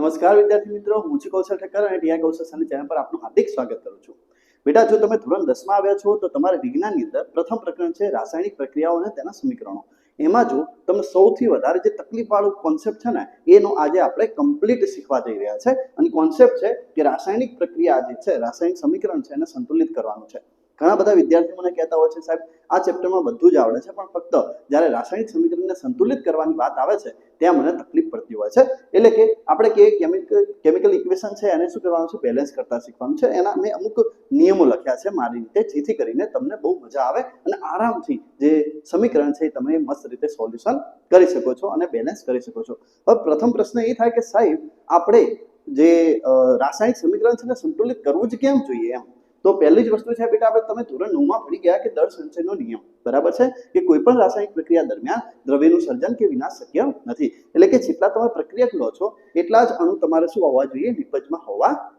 નમસ્કાર વિદ્યાર્થી મિત્રો, હું છું કૌશલ ઠક્કર અને ટીઆઈ કૌશલ સાની ચેનલ પર આપનું હાર્દિક સ્વાગત કરું છું. બેટા, જો તમે ધોરણ દસમાં આવ્યા છો, તો તમારે વિજ્ઞાનની અંદર પ્રથમ પ્રકરણ છે રાસાયણિક પ્રક્રિયાઓ અને તેના સમીકરણો. એમાં જો તમને સૌથી વધારે જે તકલીફવાળું કોન્સેપ્ટ છે ને, એનો આજે આપણે કમ્પ્લીટ શીખવા જઈ રહ્યા છે. અને કોન્સેપ્ટ છે કે રાસાયણિક પ્રક્રિયા જે છે, રાસાયણિક સમીકરણ છે એને સંતુલિત કરવાનું છે. ઘણા બધા વિદ્યાર્થીઓ મને કહેતા હોય છે, સાહેબ, આ ચેપ્ટરમાં બધું જ આવડે છે, પણ ફક્ત જ્યારે રાસાયણિક સમીકરણને સંતુલિત કરવાની વાત આવે છે, ત્યાં મને તકલીફ પડતી હોય છે. એટલે કે આપણે કે કેમિકલ કેમિકલ ઇક્વેશન છે, એને શું કરવાનું છે? બેલેન્સ કરતા શીખવાનું છે. એના મેં અમુક નિયમો લખ્યા છે, મારી રીતે, જેથી કરીને તમને બહુ મજા આવે અને આરામથી જે સમીકરણ છે એ તમે મસ્ત રીતે સોલ્યુશન કરી શકો છો અને બેલેન્સ કરી શકો છો. હવે પ્રથમ પ્રશ્ન એ થાય કે સાહેબ, આપણે જે રાસાયણિક સમીકરણ છે ને સંતુલિત કરવું જ કેમ જોઈએ એમ? તો પહેલી જ વસ્તુ છે બેટા આપણે તમે ધોરણ નવમાં ભણી ગયા કે દર સંચયનો નિયમ. બરાબર છે? કે કોઈ પણ રાસાયણિક પ્રક્રિયા દરમિયાન દ્રવ્યનું સર્જન કે વિનાશ શક્ય નથી. એટલે કે જેટલા તમે પ્રક્રિયા લો છો, એટલા જ અણુ તમારે શું હોવા જોઈએ? નિપજમાં હોવા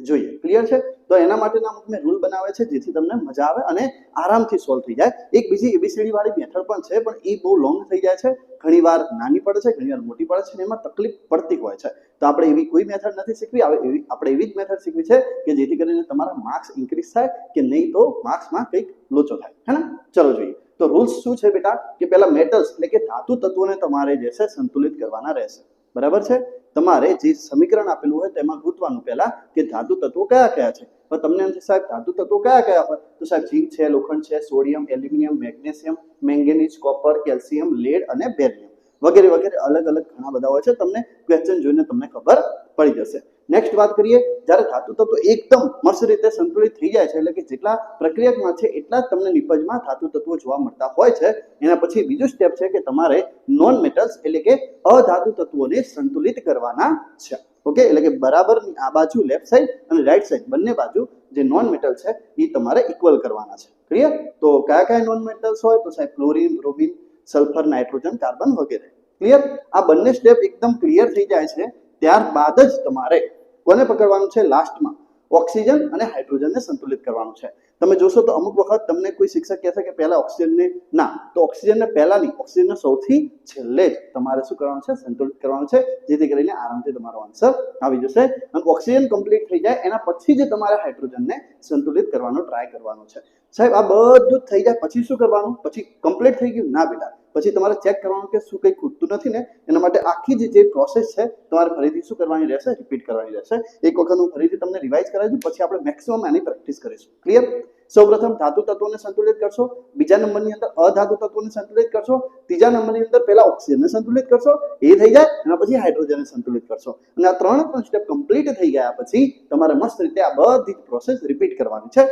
જોઈએ. ક્લિયર છે? તો એના માટેના મેં રૂલ બનાવે છે જેથી તમને મજા આવે અને આરામથી સોલ્વ થઈ જાય. એક બીજી એબીસીડી વાળી મેથડ પણ છે, પણ એ બહુ લોંગ થઈ જાય છે. ઘણીવાર નાની પડે છે ઘણીવાર મોટી પડે છે એમાં તકલીફ પડતી હોય છે. તો આપણે એવી કોઈ મેથડ નથી શીખવી. આવે એવી, આપણે એવી જ મેથડ શીખવી છે કે જેથી કરીને તમારા માર્ક્સ ઇન્ક્રીઝ થાય કે નહીં તો માર્ક્સમાં કંઈક લોચો થાય. હે ને ચલો જોઈએ. તો રૂલ્સ શું છે બેટા? કે પહેલા મેટલ્સ એટલે કે ધાતુ તત્વોને તમારે જે છે સંતુલિત કરવાના રહેશે. બરાબર છે? તમારે જે સમીકરણ આપેલું હોય તેમાં ગૂંથવાનું પહેલા કે ધાતુ તત્વો કયા કયા છે? પણ તમને એમ સાહેબ, ધાતુ તત્વો કયા કયા હોય? તો સાહેબ ઝીંક છે, લોખંડ છે, sodium, aluminium, magnesium, manganese, copper, calcium, lead અને બેરિયમ વગેરે વગેરે અલગ અલગ ઘણા બધા હોય છે. તમને ક્વેશ્ચન જોઈને તમને ખબર પડી જશે. નેક્સ્ટ વાત કરીએ, જ્યારે ધાતુ તત્વો એકદમ મસ્ત રીતે સંતુલિત થઈ જાય છે, એટલે કે જેટલા પ્રક્રિયામાં છે, એટલા જ તમને નિપજમાં ધાતુ તત્વો જોવા મળતા હોય છે. એના પછી બીજું સ્ટેપ છે કે તમારે નોન મેટલ્સ એટલે કે અધાતુ તત્વોને સંતુલિત કરવાના છે. ઓકે એટલે કે બરાબરની આ બાજુ લેફ્ટ સાઈડ અને રાઈટ સાઈડ બંને બાજુ જે નોન મેટલ છે, એ તમારે ઇક્વલ કરવાના છે. ક્લિયર તો કયા કયા નોન મેટલ્સ હોય? તો સાહેબ chlorine bromine sulphur nitrogen carbon વગેરે. ક્લિયર આ બંને સ્ટેપ એકદમ ક્લિયર થઈ જાય છે. ત્યારબાદ જ તમારે કોને પકડવાનું છે? લાસ્ટમાં ઓક્સિજન અને હાઇડ્રોજનને સંતુલિત કરવાનું છે. તમે જોશો તો અમુક વખત તમને કોઈ શિક્ષક કહેશે કે પહેલા ઓક્સિજનને, ના, તો ઓક્સિજનને પહેલા નહીં, ઓક્સિજનને સૌથી છેલ્લે જ તમારે શું કરવાનું છે? સંતુલિત કરવાનું છે, જેથી કરીને આરામથી તમારો આન્સર આવી જશે અને ઓક્સિજન કમ્પ્લીટ થઈ જાય, એના પછી જ તમારે હાઇડ્રોજનને સંતુલિત કરવાનો ટ્રાય કરવાનો છે. સાહેબ, આ બધું જ થઈ જાય, પછી શું કરવાનું? પછી કમ્પ્લીટ થઈ ગયું? ના બેટા. પછી તમારે ચેક કરવાનું કે શું કંઈ ખૂટતું નથી ને? એના માટે આખી જે પ્રોસેસ છે, તમારે ફરીથી શું કરવાની રહેશે? રિપીટ કરવાની રહેશે. એક વખત હું ફરીથી તમને રિવાઇઝ કરાવી દઉં, પછી આપણે મેક્સિમમ એની પ્રેક્ટિસ કરીશું. ક્લિયર સૌપ્રથમ ધાતુ તત્વોને સંતુલિત કરશો, બીજા નંબરની અંદર અધાતુ તત્વોને સંતુલિત કરશો, ત્રીજા નંબરની અંદર પહેલા ઓક્સિજનને સંતુલિત કરશો, એ થઈ જાય અને પછી હાઇડ્રોજનને સંતુલિત કરશો. અને આ ત્રણ ત્રણ સ્ટેપ કમ્પ્લીટ થઈ ગયા પછી તમારે મસ્ત રીતે આ બધી પ્રોસેસ રિપીટ કરવાની છે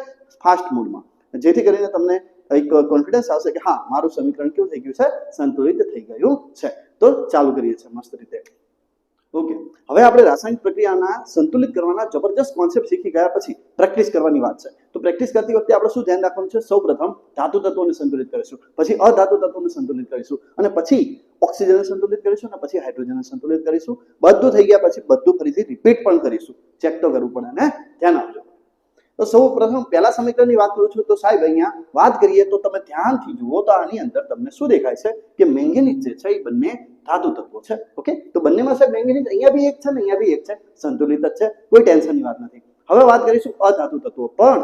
ફાસ્ટ મોડમાં જેથી કરીને તમને એક કોન્ફિડન્સ આવશે કે હા, મારું સમીકરણ કેવું થઈ ગયું છે? સંતુલિત થઈ ગયું છે. તો ચાલુ કરીએ છીએ મસ્ત રીતે. ઓકે હવે આપણે રાસાયણિક પ્રક્રિયાના સંતુલિત કરવાના જબરજસ્ત કોન્સેપ્ટ શીખી ગયા પછી પ્રેક્ટિસ કરવાની વાત છે. તો પ્રેક્ટિસ કરતી વખતે આપણે શું ધ્યાન રાખવાનું છે? સૌપ્રથમ ધાતુ તત્વોને સંતુલિત કરીશું. પછી અધાતુ તત્વોને સંતુલિત કરીશું. અને પછી ઓક્સિજનને સંતુલિત કરીશું અને પછી હાઇડ્રોજનને સંતુલિત કરીશું. બધું થઈ ગયા પછી બધું ફરીથી રિપીટ પણ કરીશું. ચેક તો કરવું પડે ને? ધ્યાન આપજો. તો સૌ પ્રથમ પહેલા સમીકરણની વાત કરું છું તો સાહેબ અહીંયા વાત કરીએ તો તમે ધ્યાનથી જુઓ તો આની અંદર તમને શું દેખાય છે? કે મેંગેનીઝ જે છે એ બંને ધાતુ તત્વો છે ઓકે તો બંનેમાં સાહેબ મેંગેનીઝ અહીંયા બી એક છે ને અહીંયા બી એક છે સંતુલિત જ છે કોઈ ટેન્શનની વાત નથી હવે વાત કરીશું અધાતુ તત્વો પણ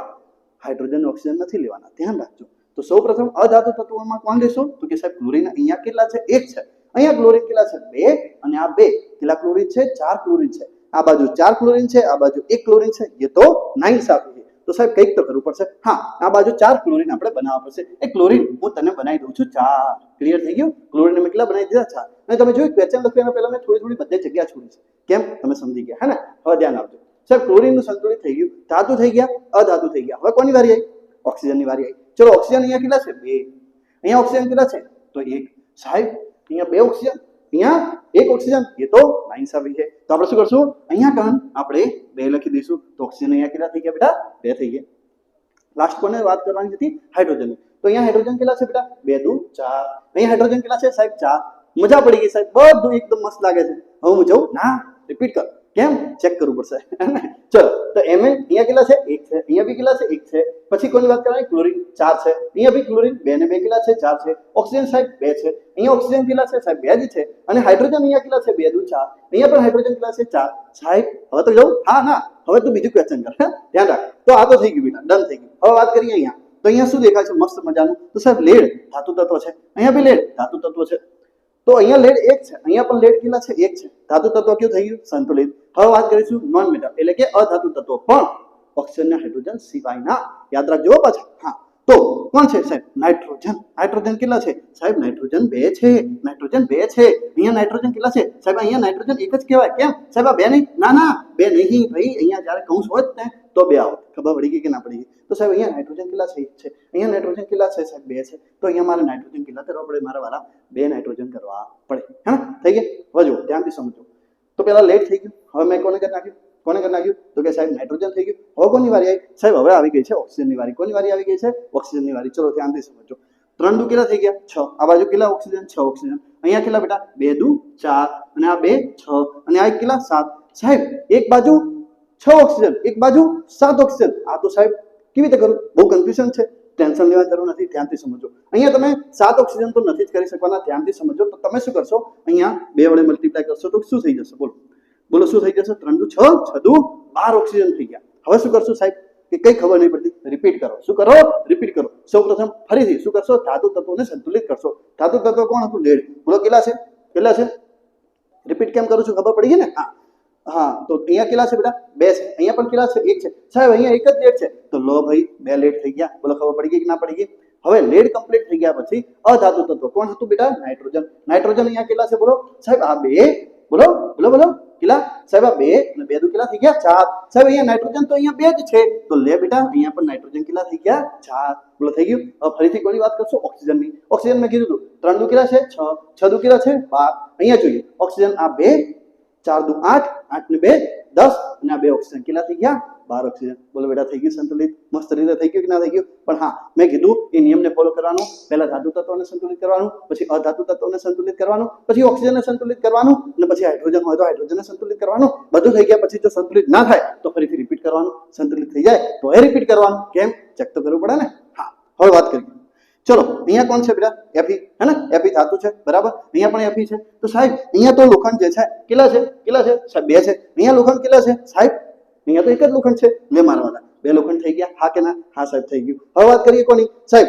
હાઇડ્રોજન ઓક્સિજન નથી લેવાના ધ્યાન રાખજો તો સૌ પ્રથમ અધાતુ તત્વોમાં કોણ લેશો તો કે સાહેબ ક્લોરીન અહીંયા કેટલા છે એક છે અહીંયા ક્લોરીન કેટલા છે બે અને આ બે કેટલા ક્લોરીન છે ચાર ક્લોરીન છે આ બાજુ ચાર ક્લોરીન છે આ બાજુ એક ક્લોરીન છે એ તો નાઇન સાથે છે તો સાહેબ કંઈક તો કરવું પડશે હા આ બાજુ ચાર ક્લોરીન આપણે બનાવવા પડશે એ ક્લોરીન હું તને બનાવી દઉં છું ચાર ક્લિયર થઈ ગયું ક્લોરીન મેં કેટલા બનાવી દીધા ચાર અને તમે જોયું ક્વેશ્ચન લખ્યું એના પહેલા મેં થોડી થોડી બધે જગ્યા છોડી છે કેમ તમે સમજી ગયા હે ને હવે ધ્યાન આપજો સાહેબ ક્લોરીનનું સંતુલિત થઈ ગયું ધાતુ થઈ ગયા અધાતુ થઈ ગયા હવે કોની વારી આવી ઓક્સિજનની વારી આવી ચલો ઓક્સિજન અહીંયા કેટલા છે બે અહીંયા ઓક્સિજન કેટલા છે તો એક સાહેબ અહીંયા બે ઓક્સિજન અહીંયા એક ઓક્સિજન એ તો નાઇન્સ આવી છે તો આપણે શું કરશું અહીંયા કણ આપણે બે લખી દઈશું તો ઓક્સિજન અહીંયા કેટલા થઈ ગયા બેટા બે થઈ ગયા લાસ્ટ કોને વાત કરવાની હતી હાઇડ્રોજન તો અહીંયા હાઇડ્રોજન કેટલા છે બેટા બે દુ ચાર અહીંયા હાઇડ્રોજન કેટલા છે સાહેબ ચાર મજા પડી ગઈ સાહેબ બધું એકદમ મસ્ત લાગે છે હવે હું જાઉં ના રિપીટ કર કેમ ચેક કરવું પડશે ચલો તો એમ અહીંયા કેટલા છે એક છે અહીંયા બી કેટલા છે એક છે પછી કોની વાત કરવાની ક્લોરીન ચાર છે અહીંયા બી ક્લોરીન બે ને બે કેટલા છે ચાર છે ઓક્સિજન સાહેબ બે છે અહીંયા ઓક્સિજન કેટલા છે સાહેબ બે જ છે અને હાઇડ્રોજન અહીંયા કેટલા છે બે દુ ચાર અહીંયા પણ હાઇડ્રોજન કેટલા છે ચાર સાહેબ હવે તો જવું હા ના હવે તો બીજું ક્વેશ્ચન કર હા? ધ્યાન રાખ તો આ તો થઈ ગયું બેટા ડન થઈ ગયું હવે વાત કરીએ અહીંયા તો અહીંયા શું દેખાય છે મસ્ત મજાનું તો સાહેબ લેડ ધાતુ તત્વ છે અહીંયા બી લેડ ધાતુ તત્વ છે તો અહીંયા લેડ એક છે અહીંયા પણ લેડ કેટલા છે એક છે ધાતુ તત્વ કયું થઈ ગયું સંતુલિત હવે વાત કરીશું નોન મેટલ એટલે કે અધાતુ તત્વો પણ ઓક્સિજન અને હાઇડ્રોજન સિવાયના યાદ રાખજો હો પાછા હા તો કોણ છે સાહેબ નાઇટ્રોજન નાઇટ્રોજન કેટલા છે સાહેબ નાઇટ્રોજન બે છે નાઇટ્રોજન બે છે અહીંયા નાઇટ્રોજન કેટલા છે સાહેબ અહીંયા નાઇટ્રોજન એક જ કહેવાય કેમ સાહેબ આ બે નહીં ના ના બે નહીં ભાઈ અહીંયા જ્યારે કૌંસ હોત ને તો બે આવત ખબર પડી ગઈ કે ના પડી ગઈ તો સાહેબ અહીંયા નાઇટ્રોજન કેટલા છે એક છે અહીંયા નાઇટ્રોજન કેટલા છે સાહેબ બે છે તો અહીંયા મારે નાઇટ્રોજન કેટલા કરવા પડે મારા વાળા બે નાઇટ્રોજન કરવા પડે હે ને થઈ ગયા હવે જુઓ ધ્યાનથી સમજો તો પેલા લેટ થઈ ગયું હવે મેં કોને કરી નાખ્યું કોને કરી નાખ્યું તો કે સાહેબ નાઇટ્રોજન થઈ ગયું હવે કોની વારી આવી સાહેબ હવે આવી ગઈ છે ઓક્સિજનની વારી કોની વારી આવી ગઈ છે ઓક્સિજનની વારી ચલો ધ્યાનથી સમજો ત્રણ દુ કેટલા થઈ ગયા છ આ બાજુ કેટલા ઓક્સિજન છ ઓક્સિજન અહીંયા કેટલા બેટા બે દુ ચાર અને આ બે છ અને આ એક કેટલા સાત સાહેબ એક બાજુ છ ઓક્સિજન એક બાજુ સાત ઓક્સિજન આ તો સાહેબ કેવી રીતે કરું? બહુ કન્ફ્યુઝન છે. ટેન્શન લેવાની જરૂર નથી. ધ્યાનથી સમજો. અહીંયા તમે સાત ઓક્સિજન તો નથી જ કરી શકવાના. ધ્યાનથી સમજો. તો તમે શું કરશો? અહીંયા બે વડે મલ્ટીપ્લાય કરશો તો શું થઈ જશે? બોલો. બોલો, શું થઈ જશે? ત્રણ છ છ બાર ઓક્સિજન થઈ ગયા. હવે શું કરશો સાહેબ? કે કઈ ખબર નહીં પડતી. રિપીટ કરો. શું કરો? રિપીટ કરો. સૌ પ્રથમ ફરીથી શું કરશો? ધાતુ તત્વોને સંતુલિત કરશો. ધાતુ તત્વ કોણ હતું? લેડ. બોલો, કેટલા છે? કેટલા છે? રિપીટ કેમ કરું છું? ખબર પડી ગઈ ને? હા. હા તો અહીંયા કેટલા છે બેટા બે છે અહીંયા પણ કેટલા છે એક છે સાહેબ અહીંયા એક જ લેડ છે તો લો ભાઈ બે લેડ થઈ ગયા બોલો ખબર પડી ગઈ કે ના પડી ગઈ હવે લેડ કમ્પ્લીટ થઈ ગયા પછી અધાતુ તત્વ કોણ હતું બેટા નાઇટ્રોજન નાઇટ્રોજન અહીંયા કેટલા છે બોલો સાહેબ આ બે બોલો બોલો બોલો કેટલા સાહેબ આ બે અને બે દુ કેટલા થઈ ગયા ચાર સાહેબ અહીંયા નાઇટ્રોજન તો અહીંયા બે જ છે તો લે બેટા અહીંયા પણ નાઇટ્રોજન કેટલા થઈ ગયા ચાર બોલો થઈ ગયું હવે ફરીથી કોની વાત કરશો ઓક્સિજનની ઓક્સિજન મેં કીધું હતું ત્રણ દુ કેટલા છે છ છ દુ કેટલા છે બાર અહીંયા જોઈએ ઓક્સિજન આ બે ચાર દુ આઠ આઠ ને બે, દસ, અને આ બે ઓક્સિજન કેટલા થઈ ગયા? બાર ઓક્સિજન બોલો બેટા, થઈ ગયું સંતુલિત? મસ્ત રીતે થઈ ગયું કે ના થઈ ગયું? પણ હા, મેં કીધું એ નિયમને ફોલો કરવાનો, પહેલા ધાતુ તત્વોને સંતુલિત કરવાનું, પછી અધાતુ તત્વોને સંતુલિત કરવાનું, પછી ઓક્સિજનને સંતુલિત કરવાનું, અને પછી હાઇડ્રોજન, હોય તો હાઇડ્રોજનને સંતુલિત કરવાનું. બધું થઈ ગયા પછી જો સંતુલિત ના થાય, તો ફરીથી રિપીટ કરવાનું. સંતુલિત થઈ જાય, તો એ રિપીટ કરવાનું. કેમ? ચેક તો કરવું પડે ને? હા. હવે વાત કરીએ. ચલો, અહીંયા કોણ છે બેટા? એફી હે ને? એફી ધાતુ છે, બરાબર? અહીંયા પણ એફી છે. તો સાહેબ, અહીંયા તો લોખંડ જે છે, કેટલા છે? કેટલા છે? સાહેબ, બે છે. અહીંયા લોખંડ કેટલા છે? સાહેબ, અહીંયા તો એક જ લોખંડ છે. લે મારવાના. બે લોખંડ થઈ ગયા. હા કે ના? હા સાહેબ, થઈ ગયું. હવે વાત કરીએ કોની? સાહેબ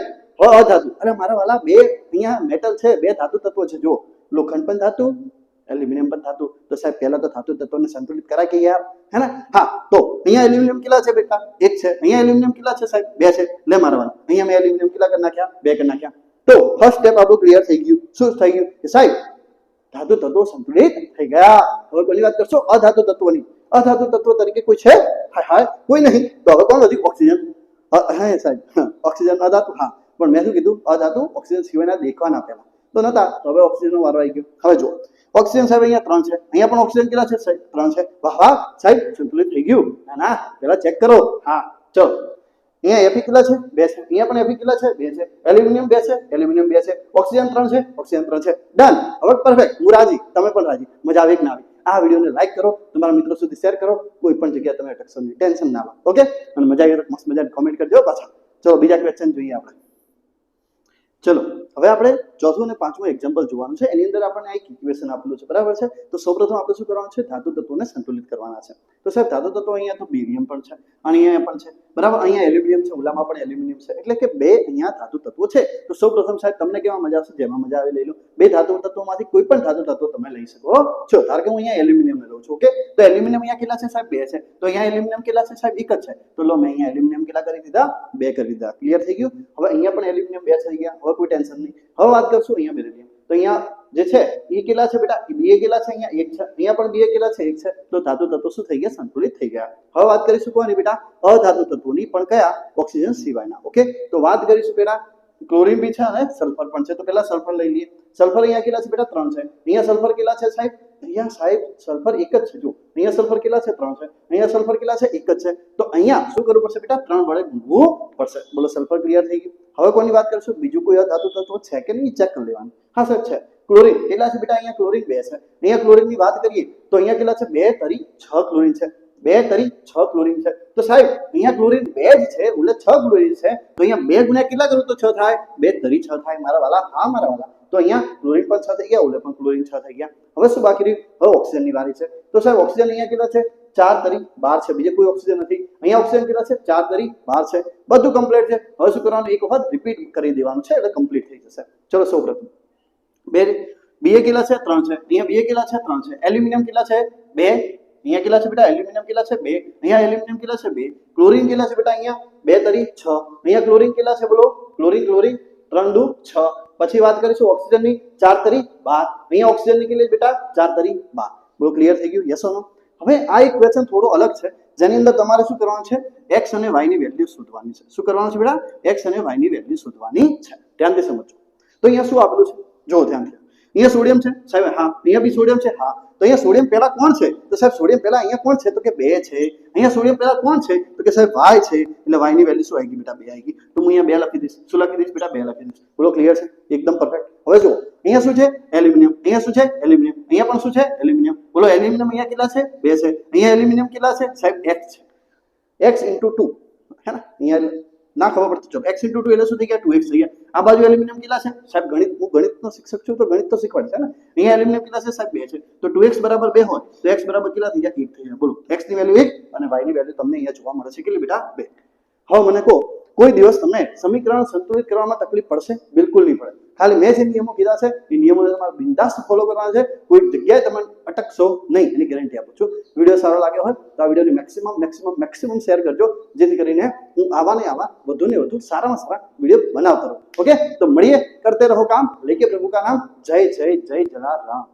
અધાતુ. અરે મારા વાલા, બે અહીંયા મેટલ છે, બે ધાતુ તત્વો છે. જો લોખંડ પણ ધાતુ એલ્યુમિનિયમ પણ ધાતુ તો સાહેબ પહેલા તો ધાતુ તત્વોને સંતુલિત કરાય કે યાર હે ને હા તો અહીંયા એલ્યુમિનિયમ કેટલા છે બેટા એક છે અહીંયા એલ્યુમિનિયમ કેટલા છે સાહેબ બે છે લે મારવાના અહીંયા મેં એલ્યુમિનિયમ કેટલા કરી નાખ્યા બે કરી નાખ્યા તો ફર્સ્ટ સ્ટેપ આપણું ક્લિયર થઈ ગયું શું થઈ ગયું કે સાહેબ ધાતુ તત્વો સંતુલિત થઈ ગયા હવે કોની વાત કરશો અધાતુ તત્વોની અધાતુ તત્વ તરીકે કોઈ છે હાય હાય કોઈ નહીં તો હવે કોણ વધ્યું ઓક્સિજન અ- હા સાહેબ હા, ઓક્સિજન અધાતુ હા પણ મેં શું કીધું અધાતુ ઓક્સિજન સિવાયના દેખવાના પહેલા તો નતા, તો હવે ઓક્સિજનનો વારો આવી ગયો. હવે જો ઓક્સિજન સાહેબ અહીંયા ત્રણ છે. અહીંયા પણ ઓક્સિજન કેટલા છે સાહેબ? ત્રણ છે. વાહ વાહ, સાહેબ, સંતુલિત થઈ ગયું. ના ના પેલા ચેક કરો. હા, ચલો. અહીંયા એપી કેટલા છે? બે છે. અહીંયા પણ એપી કેટલા છે? બે છે. એલ્યુમિનિયમ બે છે. એલ્યુમિનિયમ બે છે. ઓક્સિજન ત્રણ છે? ઓક્સિજન ત્રણ છે. ડન હવે પરફેક્ટ હું રાજી. તમે પણ રાજી. મજા આવી કે ના આવી. આ વિડીયોને લાઈક કરો. તમારા મિત્રો સુધી શેર કરો. કોઈ પણ જગ્યાએ તમે અટકશો નહીં. ટેન્શન ના લો. ઓકે અને મજા આવી મસ્ત મજાની કોમેન્ટ કરજો પાછા. ચલો, બીજા ક્વેશ્ચન જોઈએ આપણે. ચલો હવે આપણે ચોથું અને પાંચમું એક્ઝામ્પલ જોવાનું છે એની અંદર આપણને એક ઇક્વેશન આપેલું છે બરાબર છે તો સૌપ્રથમ આપણે શું કરવાનું છે ધાતુ તત્વોને સંતુલિત કરવાના છે તો સાહેબ ધાતુ તત્વો અહીંયા તો બેરિયમ પણ છે અને અહીંયા પણ છે બરાબર અહીંયા એલ્યુમિનિયમ છે ઓલામાં પણ એલ્યુમિનિયમ છે એટલે કે બે અહીંયા ધાતુ તત્વો છે તો સૌપ્રથમ સાહેબ તમને કેવા મજા આવશે જેમાં મજા આવે લઈ લો બે ધાતુ તત્વોમાંથી કોઈ પણ ધાતુ તત્વ તમે લઈ શકો છો ધારો કે હું અહીંયા એલ્યુમિનિયમ લઉં છું ઓકે તો એલ્યુમિનિયમ અહીંયા કેટલા છે સાહેબ બે છે તો અહીંયા એલ્યુમિનિયમ કેટલા છે સાહેબ એક જ છે તો લો મેં અહીંયા એલ્યુમિનિયમ કેટલા કરી દીધા બે કરી દીધા ક્લિયર થઈ ગયું હવે અહીંયા પણ એલ્યુમિનિયમ બે થઈ ગયા હવે કોઈ ટેન્શન નહીં હવે વાત કરશું અહીંયા બેરિલિયમ તો અહીંયા જે છે એ કેટલા છે બેટા એ બે કેટલા છે અહીંયા એક છે અહીંયા પણ બે કેટલા છે એક છે તો ધાતુ તત્વો શું થઈ ગયા સંતુલિત થઈ ગયા હવે વાત કરીશું કોની બેટા અધાતુ તત્વોની પણ કયા ઓક્સિજન સિવાયના ઓકે તો વાત કરીશું બેટા ક્લોરીન બી છે અને સલ્ફર પણ છે તો પેલા સલ્ફર લઈ લઈએ સલ્ફર અહીંયા કેટલા છે બેટા ત્રણ છે અહીંયા સલ્ફર કેટલા છે સાહેબ અહીંયા સાહેબ સલ્ફર એક જ છે જો અહીંયા સલ્ફર કેટલા છે ત્રણ છે અહીંયા સલ્ફર કેટલા છે એક જ છે તો અહીંયા શું કરવું પડશે બેટા ત્રણ વડે ગુણવું પડશે બોલો સલ્ફર ક્લિયર થઈ ગયું હવે કોની વાત કરશું બીજું કોઈ ધાતુ તત્વ છે કે નહીં ચેક કરી લેવાનું હા સર છે ક્લોરીન કેટલા છે બેટા અહીંયા ક્લોરીન બે છે અહીંયા ક્લોરીનની વાત કરીએ તો અહીંયા કેટલા છે બે તરી છ ક્લોરીન છે બે તરી છ ક્લોરીન છે તો સાહેબ અહીંયા ક્લોરીન બે જ છે એટલે છ ક્લોરીન છે તો અહીંયા બે ગુણ્યા કેટલા કરું તો છ થાય બે તરી છ થાય મારા વાલા હા મારા વાલા તો અહીંયા ક્લોરીન પણ છ થઈ ગયા ઓલે પણ ક્લોરીન છ થઈ ગયા હવે શું બાકી રહ્યું હવે ઓક્સિજનની વારી છે તો સાહેબ ઓક્સિજન અહીંયા કેટલા છે ચાર તરી બાર છે બીજે કોઈ ઓક્સિજન નથી અહીંયા ઓક્સિજન કેટલા છે ચાર તરી બાર છે બધું કમ્પ્લીટ છે હવે શું કરવાનું એક વખત રિપીટ કરી દેવાનું છે એટલે કમ્પ્લીટ થઈ જશે ચલો સૌ પ્રથમ બે બીએ કેટલા છે ત્રણ છે અહીંયા બીએ કેટલા છે ત્રણ છે એલ્યુમિનિયમ કેટલા છે બે અહીંયા કેટલા છે બેટા એલ્યુમિનિયમ કેટલા છે બે અહીંયા એલ્યુમિનિયમ કેટલા છે બે ક્લોરીન કેટલા છે બેટા અહીંયા બે તરી છ અહીંયા ક્લોરીન કેટલા છે બોલો ક્લોરીન ક્લોરીન ત્રણ દુ છ પછી વાત કરીશું ઓક્સિજનની ચાર તરી બાર અહીંયા ઓક્સિજનની કેટલી છે બેટા ચાર તરી બાર બોલો ક્લિયર થઈ ગયું યસ નો હવે આ એક ક્વેશ્ચન થોડો અલગ છે જેની અંદર તમારે શું કરવાનું છે એક્સ અને વાય ની વેલ્યુ શોધવાની છે શું કરવાનું છે બેટા એક્સ અને વાય ની વેલ્યુ શોધવાની છે ધ્યાનથી સમજો તો અહીંયા શું આપેલું છે જો ધ્યાનથી અહીંયા સોડિયમ છે સાહેબ હા અહીંયા બી સોડિયમ છે હા તો અહીંયા સોડિયમ પહેલા કોણ છે તો સાહેબ સોડિયમ પહેલા અહીંયા કોણ છે તો કે બે છે અહીંયા સોડિયમ પહેલા કોણ છે તો કે સાહેબ વાય છે એટલે વાય ની વેલ્યુ શું આવી ગઈ બેટા બે આવી ગઈ તો હું અહીંયા બે લખી દઈશ શું લખી દઈશ બેટા બે લખી દઈશ બોલો ક્લિયર છે એકદમ પરફેક્ટ હવે જુઓ અહીંયા શું છે એલ્યુમિનિયમ અહીંયા શું છે એલ્યુમિનિયમ અહીંયા પણ શું છે એલ્યુમિનિયમ બોલો એલ્યુમિનિયમ અહીંયા કેટલા છે બે છે અહીંયા એલ્યુમિનિયમ કેટલા છે સાહેબ એક્સ છે એક્સ ઇન્ટુ ટુ હે ને અહીંયા ના ખબર પડતી ચો એક્સ ઇન્ટુ ટુ એટલે શું થઈ ગયા? ટુ એક્સ થઈ ગયા. આ બાજુ એલ્યુમિનિયમ કેટલા છે? સાહેબ, ગણિત, હું ગણિતનો શિક્ષક છું, તો ગણિત તો શીખવાડે છે ને? અહીંયા એલ્યુમિનિયમ કેટલા છે? સાહેબ, બે છે. તો ટુ એક્સ બરાબર બે હોય, તો એક્સ બરાબર કેટલા થઈ ગયા? એક થઈ ગયા. બોલો એક્સની વેલ્યુ એક અને વાયની વેલ્યુ તમને અહીંયા જોવા મળે છે. કેટલી બેટા? બે. હવે મને કહો કોઈ દિવસ તમને સમીકરણ સંતુલિત કરવામાં તકલીફ પડશે, બિલકુલ નહીં પડે. ખાલી મેં જે નિયમો કીધા છે, એ નિયમોને તમારે બિંદાસ ફોલો કરવાના છે, કોઈ જગ્યાએ તમે અટકશો નહીં, એની ગેરંટી આપું છું. વીડિયો સારો લાગ્યો હોય, તો આ વિડીયોને મેક્સિમમ મેક્સિમમ મેક્સિમમ શેર કરજો, જેથી કરીને હું આવા ને આવા વધુ ને વધુ સારામાં સારા વીડિયો બનાવતો રહું. ઓકે તો મળીએ, કરતે રહો કામ. લેકે પ્રભુ કા નામ. જય જય જય જલારામ.